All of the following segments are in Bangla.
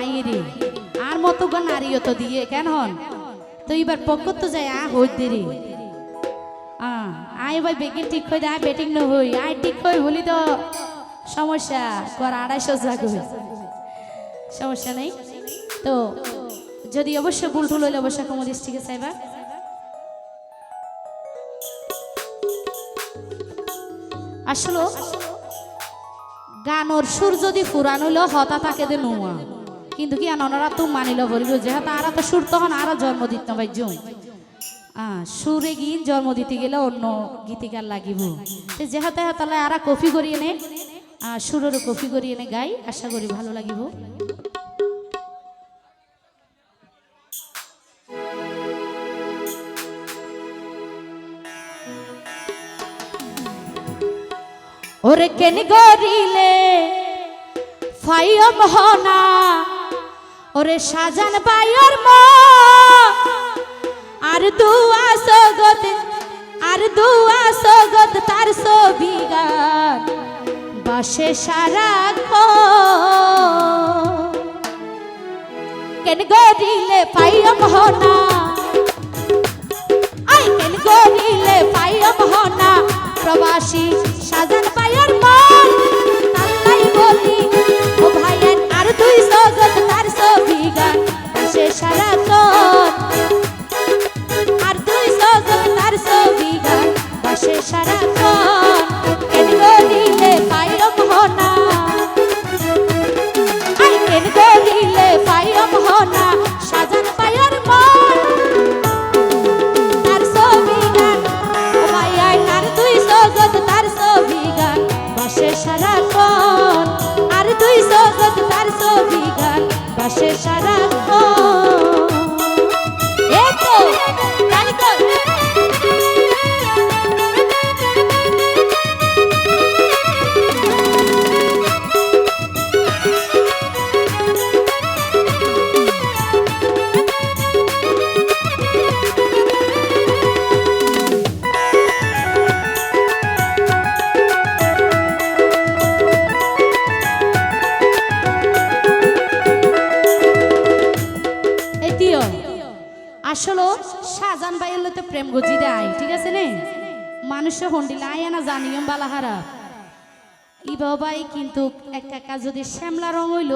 আই রে আর মতো গো নারীও তো দিয়ে, কেন হন? তো এবার পক্ষ তো যায়, আ হই দেরি। আই ভাই, বেগিন ঠিক হয়ে আয় বেটিং ন হই আই ঠিক হই, হলি তো। সমস্যা, কর আড়াইশো জাগ সমস্যা নেই। তো, যদি অবশ্য ভুল টুল হইলে অবশ্য কমদিস ঠিক আছে এবার আসলো। গানোর সুর যদি ফুরান হলো হতা তাকে দে নোয়া। কিন্তু কি আনরা তো মানিল বলিল যে তারা তো সুর, তখন আরও জন্ম দিত ভাই জুম সুরে গীত জন্ম দিতে গেলে অন্য গীতিকার লাগিব। যেহেতু তাহলে আরা কপি করিয়ে নে। সুরের কপি করিয়ে নে গাই, আশা করি ভালো লাগিব। ওরে কেন গরিলে ফাইয় মহনা ওরে সাজান বাইর মা। আর দুয়া সগত, আর দুয়া সগত তার ছবি বাসে সারা কেন গরিলে পাইয়ম হনা আই কেন গরিলে পাইয়ম বাসে সারাক্ষণ প্রেম গজি দেয়, ঠিক আছে নে? মানুষে হন্ডিলে আয় না জানিও বালাহারা। ই বাবাই কিন্তু এক একা যদি শ্যামলা রং হইল,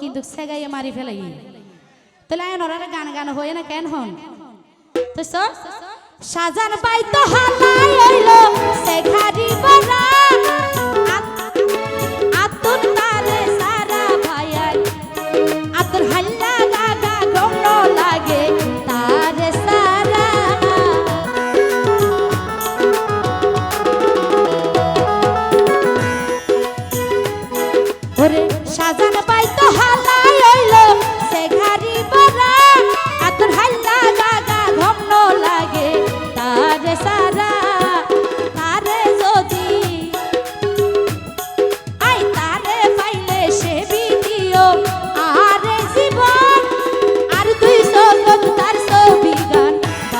কিন্তু সেগাইয়ে মারি ফেলাই তাহলে আয়ন, ওরা গান গান হয়ে না কেন হন? তো সাজান ভাই তো হালাই হইল সেখারি বলা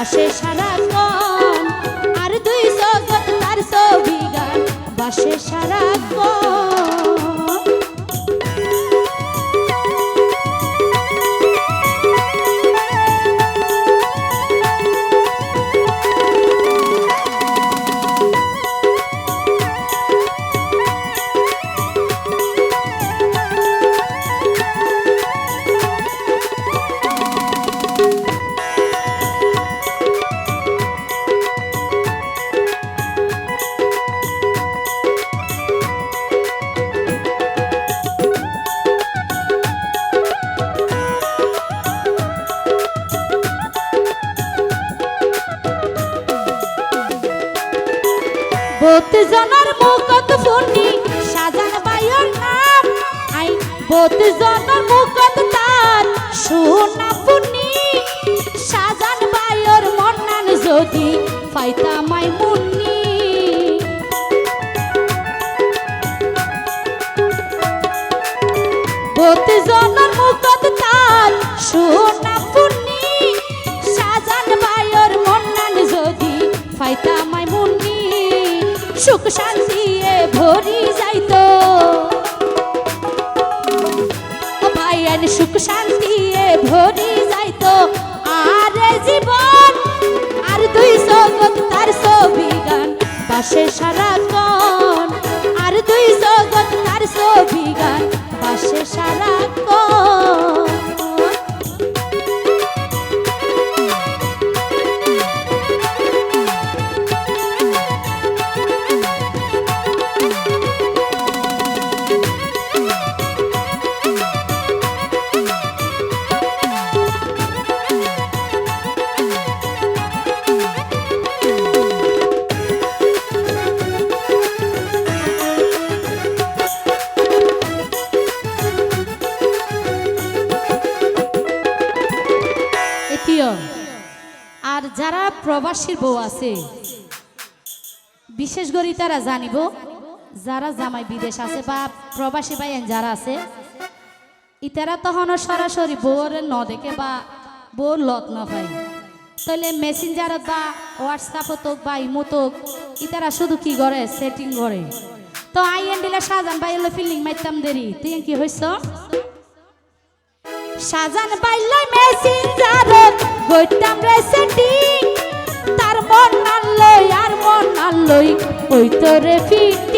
গান সারা কন আর দুই সগত তার ছবি গান। বাসে সারা বোত জনার মুকত ফুনি সাজান বাইর নাম। আই বোত জনার মুকত তার, সোনা ফুনি সাজান বাইর মন্নান যদি ফাইতা মাই মুন্নি। বোত জনার মুকত তার, সোনা শান্তিয়ে ভরি যাইতো ভাইয়ান সুখ শান্তিয়ে ভরি যাইতো আর জীবন, আর দুই জগৎ তার ছবি গান পাশে সারা কন আর দুই জগৎ তার ছবি গান পাশে সারা যারা প্রবাসীর বউ আছে, বিশেষ করে তারা জানিব, যারা জামাই বিদেশ আছে বা প্রবাসী ভাইয়েন যারা আছে, ইতারা তখন সরাসরি বউর ন দেখে বা বউর লত ন পায় তাহলে মেসেঞ্জারত বা হোয়াটসঅ্যাপত হোক বা ইমোত হোক, ইতারা শুধু কি করে? সেটিং করে। তো আই এন দিলে সাজান ভাই হলো ফিল্ডিং মারতাম দেরি। তুই কি হইছ? সাজান বাইলাই মেসেঞ্জারত গইতাম রে সেটি তার মন নালই আর মন নালই ওই তোরে ফিটি।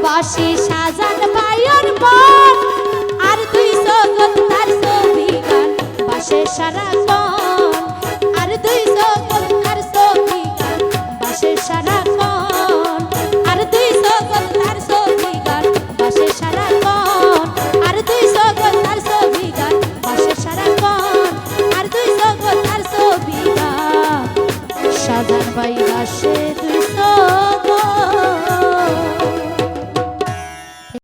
প্রবাসী সাজান